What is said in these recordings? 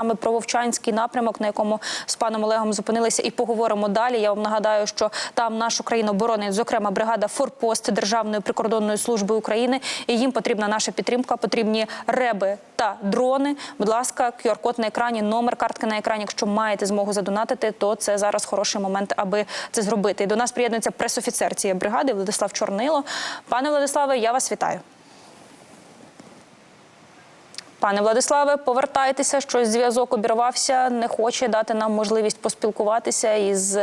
Саме про Вовчанський напрямок, на якому з паном Олегом зупинилися, і поговоримо далі. Я вам нагадаю, що там нашу країну боронить, зокрема, бригада Форпост Державної прикордонної служби України. І їм потрібна наша підтримка, потрібні реби та дрони. Будь ласка, QR-код на екрані, номер картки на екрані. Якщо маєте змогу задонатити, то це зараз хороший момент, аби це зробити. І до нас приєднується пресофіцер цієї бригади Владислав Чорнило. Пане Владиславе, я вас вітаю. Пане Владиславе, повертайтеся. Щось зв'язок обірвався. Не хоче дати нам можливість поспілкуватися із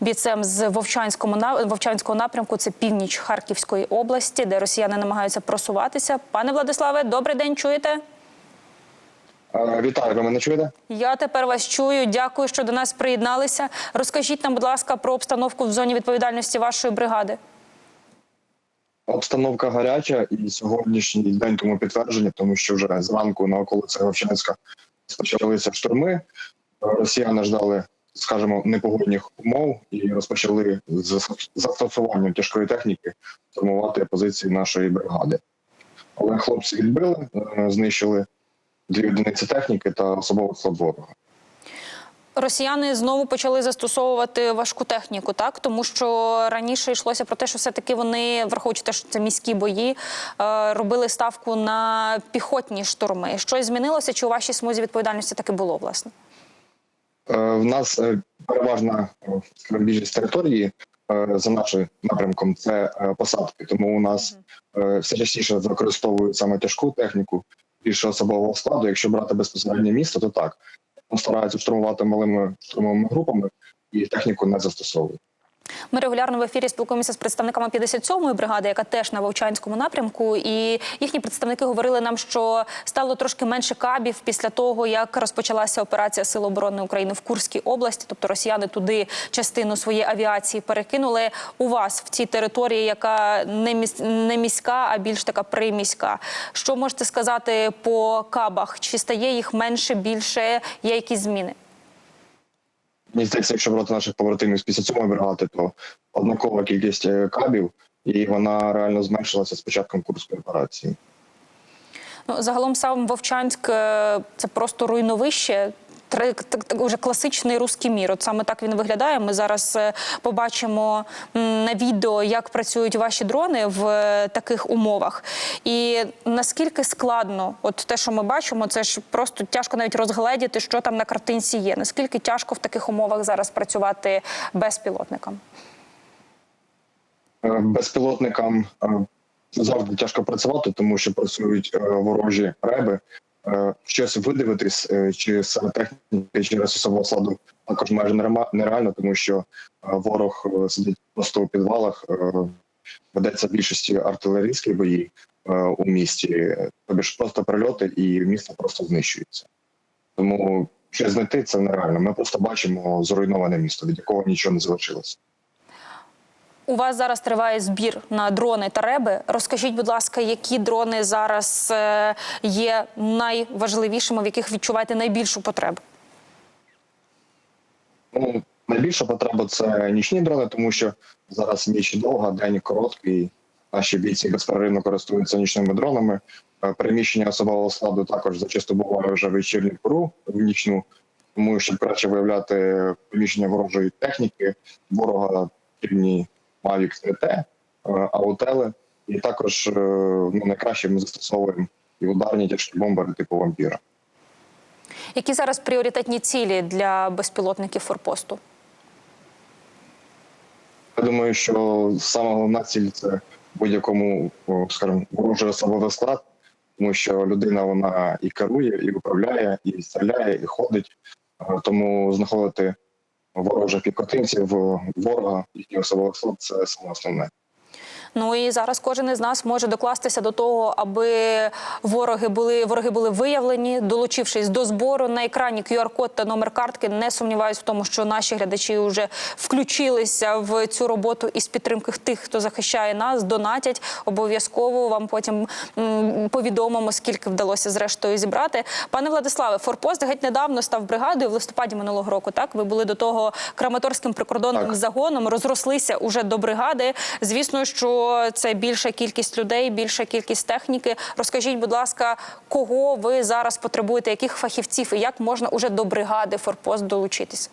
бійцем з Вовчанського Вовчанського напрямку. Це північ Харківської області, де росіяни намагаються просуватися. Пане Владиславе, добрий день. Чуєте? Вітаю, ви мене чуєте? Я тепер вас чую. Дякую, що до нас приєдналися. Розкажіть нам, будь ласка, про обстановку в зоні відповідальності вашої бригади. Обстановка гаряча, і сьогоднішній день тому підтвердження, тому що вже зранку на околицях Вовчанська почалися штурми. Росіяни ждали, скажімо, непогодних умов і розпочали з застосуванням тяжкої техніки формувати позиції нашої бригади. Але хлопці відбили, е, знищили дві одиниці техніки та особовий склад ворога. Росіяни знову почали застосовувати важку техніку, так тому що раніше йшлося про те, що все таки вони, враховуючи те, що це міські бої, е, робили ставку на піхотні штурми. Щось змінилося? Чи у вашій смузі відповідальності таки було власне? Е, В нас е, переважна більшість території за нашим напрямком це посадки. Тому у нас все частіше використовують саме тяжку техніку, більше особового складу. Якщо брати безпосереднє місто, то так стараються штурмувати малими штурмовими групами і техніку не застосовують. Ми регулярно в ефірі спілкуємося з представниками 57-ї бригади, яка теж на Вовчанському напрямку. І їхні представники говорили нам, що стало трошки менше кабів після того, як розпочалася операція Сил оборони України в Курській області. Тобто росіяни туди частину своєї авіації перекинули. У вас в цій території, яка не міс... не міська, а більш така приміська. Що можете сказати по кабах? Чи стає їх менше, більше? Є якісь зміни? Мені здається, якщо брати наших побратимів з 57-ї бригади, то однакова кількість е, кабів, і вона реально зменшилася з початком курської операції. Ну, загалом сам Вовчанськ е, це просто руйновище. Уже класичний русський мір. От саме так він виглядає. Ми зараз е, побачимо на відео, як працюють ваші дрони в е, таких умовах. І наскільки складно, от те, що ми бачимо, це ж просто тяжко навіть розгледіти, що там на картинці є. Наскільки тяжко в таких умовах зараз працювати безпілотникам? Е, безпілотникам завжди тяжко працювати, тому що працюють ворожі реби. Е, Щось видивитись е, чи серед техніки, чи особового складу також майже нереально, тому що е, ворог сидить просто у підвалах. Ведеться більшості артилерійські бої у місті, тобі ж просто прильоти, і місто просто знищується. Тому щось знайти це нереально. Ми просто бачимо зруйноване місто, від якого нічого не залишилося. У вас зараз триває збір на дрони та реби. Розкажіть, будь ласка, які дрони зараз е, є найважливішими, в яких відчуваєте найбільшу потребу? Ну, найбільша потреба це нічні дрони, тому що зараз ніч довга, день короткий. Наші бійці безперервно користуються нічними дронами. Е, Переміщення особового складу також зачасто буває вже вечірню пору в нічну, тому щоб краще виявляти приміщення ворожої техніки, ворога потрібні Mavic 3T, е, аутели, і також е, ну, найкраще ми застосовуємо і ударні тяжкі бомбери типу вампіра. Які зараз пріоритетні цілі для безпілотників форпосту? Я думаю, що саме головна ціль це будь-якому, скажімо, ворожий особовий склад, тому що людина вона і керує, і управляє, і стріляє, і ходить. Е, Тому знаходити ворожих піхотинців, ворога, їхнього особовий сил це саме основне. Ну і зараз кожен із нас може докластися до того, аби вороги були вороги були виявлені, долучившись до збору на екрані QR-код та номер картки. Не сумніваюсь в тому, що наші глядачі вже включилися в цю роботу із підтримки тих, хто захищає нас, донатять. Обов'язково вам потім повідомимо, скільки вдалося зрештою зібрати. Пане Владиславе, Форпост геть недавно став бригадою в листопаді минулого року. Так ви були до того Краматорським прикордонним Так. загоном, розрослися уже до бригади. Звісно, що це більша кількість людей, більша кількість техніки. Розкажіть, будь ласка, кого ви зараз потребуєте, яких фахівців і як можна уже до бригади Форпост долучитися?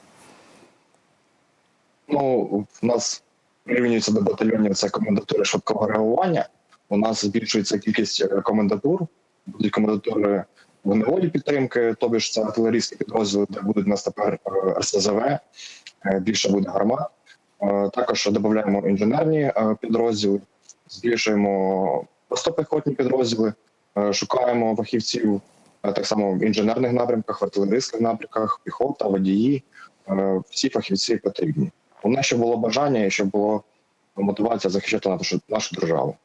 Ну, в нас прирівнюється до батальйонів це комендатури швидкого реагування. У нас збільшується кількість е, комендатур, будуть комендатури вогневої підтримки, тобі ж це артилерійські підрозділи, де будуть нас тепер РСЗВ, е, більше буде гармат. Е, Також додаємо інженерні е, підрозділи, збільшуємо простопіхотні підрозділи, е, шукаємо фахівців так само в інженерних напрямках, в артилерійських напрямках, піхота, водії. Всі фахівці потрібні. У нас ще було бажання і щоб було мотивація захищати нашу нашу державу.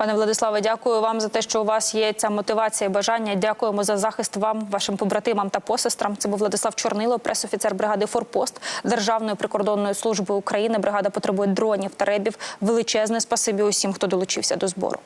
Пане Владиславе, дякую вам за те, що у вас є ця мотивація і бажання. Дякуємо за захист вам, вашим побратимам та посестрам. Це був Владислав Чорнило, пресофіцер бригади Форпост Державної прикордонної служби України. Бригада потребує дронів та ребів. Величезне спасибі усім, хто долучився до збору.